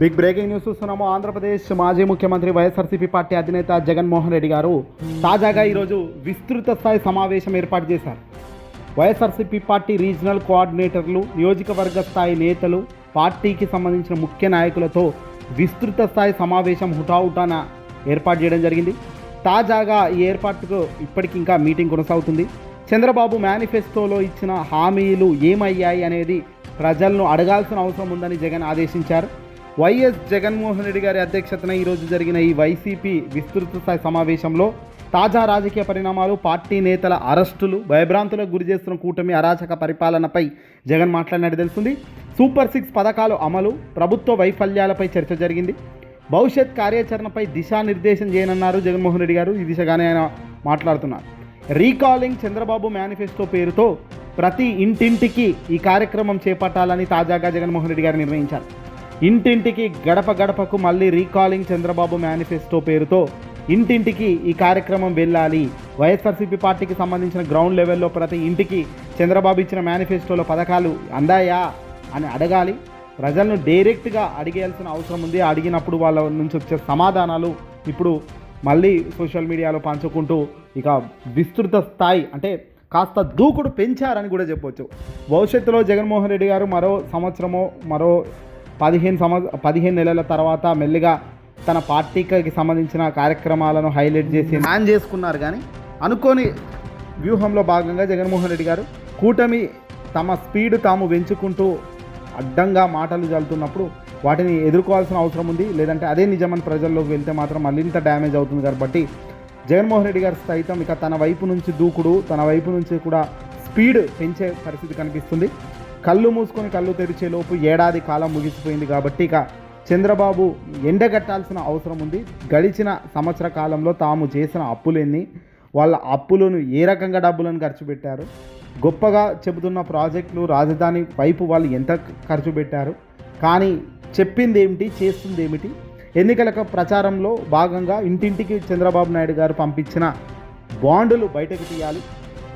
Big breaking news చూస్తున్నాము. ఆంధ్రప్రదేశ్ మాజీ ముఖ్యమంత్రి వైఎస్ఆర్సీపీ పార్టీ అధినేత జగన్మోహన్ రెడ్డి గారు తాజాగా ఈరోజు విస్తృత స్థాయి సమావేశం ఏర్పాటు చేశారు. వైఎస్ఆర్సీపీ పార్టీ రీజనల్ కోఆర్డినేటర్లు నియోజకవర్గ స్థాయి నేతలు పార్టీకి సంబంధించిన ముఖ్య నాయకులతో విస్తృత స్థాయి సమావేశం హుటాహుటాన ఏర్పాటు చేయడం జరిగింది. తాజాగా ఈ ఏర్పాటుకు ఇప్పటికి ఇంకా మీటింగ్ కొనసాగుతుంది. చంద్రబాబు మేనిఫెస్టోలో ఇచ్చిన హామీలు ఏమయ్యాయి అనేది ప్రజలను అడగాల్సిన అవసరం ఉందని జగన్ ఆదేశించారు. వైఎస్ జగన్మోహన్ రెడ్డి గారి అధ్యక్షతన ఈరోజు జరిగిన ఈ వైసీపీ విస్తృత స్థాయి సమావేశంలో తాజా రాజకీయ పరిణామాలు పార్టీ నేతల అరెస్టులు భయభ్రాంతులకు గురి చేస్తున్న కూటమి అరాచక పరిపాలనపై జగన్ మాట్లాడినట్టు తెలుస్తుంది. సూపర్ సిక్స్ పథకాలు అమలు ప్రభుత్వ వైఫల్యాలపై చర్చ జరిగింది. భవిష్యత్ కార్యాచరణపై దిశానిర్దేశం చేయనన్నారు జగన్మోహన్ రెడ్డి గారు. ఈ దిశగానే ఆయన మాట్లాడుతున్నారు. రీకాలింగ్ చంద్రబాబు మేనిఫెస్టో పేరుతో ప్రతి ఇంటింటికి ఈ కార్యక్రమం చేపట్టాలని తాజాగా జగన్మోహన్ రెడ్డి గారు నిర్ణయించారు. ఇంటింటికి గడప గడపకు మళ్ళీ రీకాలింగ్ చంద్రబాబు మేనిఫెస్టో పేరుతో ఇంటింటికి ఈ కార్యక్రమం వెళ్ళాలి. వైఎస్ఆర్సీపీ పార్టీకి సంబంధించిన గ్రౌండ్ లెవెల్లో ప్రతి ఇంటికి చంద్రబాబు ఇచ్చిన మేనిఫెస్టోలో పథకాలు అందాయా అని అడగాలి. ప్రజలను డైరెక్ట్గా అడిగేయాల్సిన అవసరం ఉంది. అడిగినప్పుడు వాళ్ళ నుంచి వచ్చే సమాధానాలు ఇప్పుడు మళ్ళీ సోషల్ మీడియాలో పంచుకుంటూ ఇక విస్తృత స్థాయి అంటే కాస్త దూకుడు పెంచారని కూడా చెప్పవచ్చు భవిష్యత్తులో జగన్మోహన్ రెడ్డి గారు మరో సంవత్సరమో మరో పదిహేను సంవ పదిహేను నెలల తర్వాత మెల్లిగా తన పార్టీకి సంబంధించిన కార్యక్రమాలను హైలైట్ చేసి ప్లాన్ చేసుకున్నారు కానీ అనుకోని వ్యూహంలో భాగంగా జగన్మోహన్ రెడ్డి గారు కూటమి తమ స్పీడ్ తాము పెంచుకుంటూ అడ్డంగా మాటలు జల్లుతున్నప్పుడు వాటిని ఎదుర్కోవాల్సిన అవసరం ఉంది. లేదంటే అదే నిజమని ప్రజల్లోకి వెళ్తే మాత్రం మరింత డ్యామేజ్ అవుతుంది కాబట్టి జగన్మోహన్ రెడ్డి గారు సైతం ఇక తన వైపు నుంచి దూకుడు తన వైపు నుంచి కూడా స్పీడ్ పెంచే పరిస్థితి కనిపిస్తుంది. కళ్ళు మూసుకొని కళ్ళు తెరిచేలోపు ఏడాది కాలం ముగిసిపోయింది కాబట్టి ఇక చంద్రబాబు ఎండగట్టాల్సిన అవసరం ఉంది. గడిచిన సంవత్సర కాలంలో తాము చేసిన అప్పులెన్ని వాళ్ళ అప్పులను ఏ రకంగా డబ్బులను ఖర్చు పెట్టారు? గొప్పగా చెబుతున్న ప్రాజెక్టులు రాజధాని వైపు వాళ్ళు ఎంత ఖర్చు పెట్టారు? కానీ చెప్పింది ఏమిటి చేస్తుంది ఏమిటి ఎన్నికల ప్రచారంలో భాగంగా ఇంటింటికి చంద్రబాబు నాయుడు గారు పంపించిన బాండులు బయటకు తీయాలి.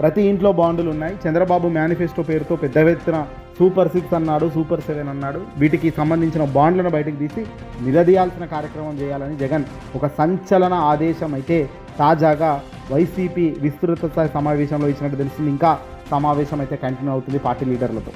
ప్రతి ఇంట్లో బాండులు ఉన్నాయి. చంద్రబాబు మేనిఫెస్టో పేరుతో పెద్ద ఎత్తున సూపర్ సిక్స్ అన్నాడు సూపర్ సెవెన్ అన్నాడు. వీటికి సంబంధించిన బాండ్లను బయటకు తీసి నిలదీయాల్సిన కార్యక్రమం చేయాలని జగన్ ఒక సంచలన ఆదేశం అయితే తాజాగా వైసీపీ విస్తృత స్థాయి సమావేశంలో ఇచ్చినట్టు తెలిసింది. ఇంకా సమావేశం అయితే కంటిన్యూ అవుతుంది పార్టీ లీడర్లతో.